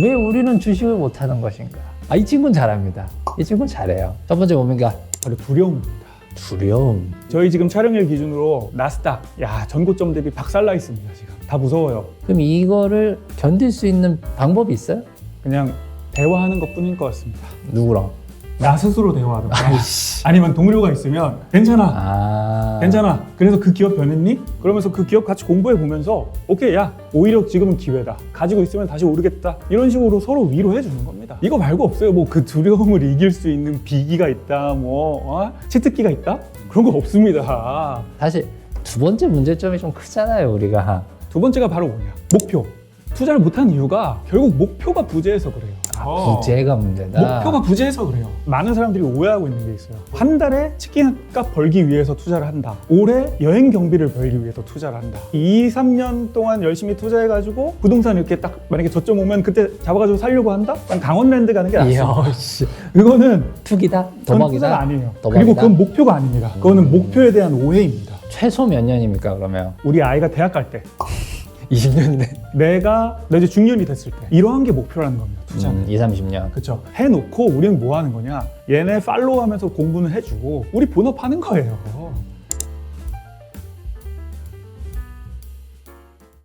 왜 우리는 주식을 못하는 것인가? 아, 이 친구는 잘합니다. 이 친구는 잘해요. 첫 번째 뭡니까? 바로 두려움입니다. 두려움. 저희 지금 촬영일 기준으로 나스닥 야 전고점 대비 박살나 있습니다 지금 다 무서워요. 그럼 이거를 견딜 수 있는 방법이 있어요? 그냥 대화하는 것뿐인 것 같습니다. 누구랑? 나 스스로 대화하든 아니면 동료가 있으면 괜찮아. 아. 괜찮아. 그래서 그 기업 변했니? 그러면서 그 기업 같이 공부해 보면서 오케이 야 오히려 지금은 기회다. 가지고 있으면 다시 오르겠다. 이런 식으로 서로 위로해 주는 겁니다. 이거 말고 없어요. 뭐 그 두려움을 이길 수 있는 비기가 있다 뭐 어? 치트키가 있다? 그런 거 없습니다. 사실 두 번째 문제점이 좀 크잖아요, 우리가. 두 번째가 바로 뭐냐? 목표. 투자를 못한 이유가 결국 목표가 부재해서 그래요 어. 부재가 문제다. 목표가 부재해서 그래요. 많은 사람들이 오해하고 있는 게 있어요. 한 달에 치킨값 벌기 위해서 투자를 한다. 올해 여행 경비를 벌기 위해서 투자를 한다. 2, 3년 동안 열심히 투자해가지고 부동산 이렇게 딱 만약에 저점 오면 그때 잡아가지고 살려고 한다? 난 강원랜드 가는 게. 이야, 씨. 그거는 투기다? 그건 투자가 도박이다? 아니에요. 도박이다? 그리고 그건 목표가 아닙니다. 그거는 목표에 대한 오해입니다. 최소 몇 년입니까, 그러면? 우리 아이가 대학 갈 때, 20년이네. 내가 나 이제 중년이 됐을 때 이러한 게 목표라는 겁니다. 투자는. 음, 2, 30년. 그렇죠. 해놓고 우리는 뭐 하는 거냐? 얘네 팔로우하면서 공부는 해주고 우리 본업 하는 거예요.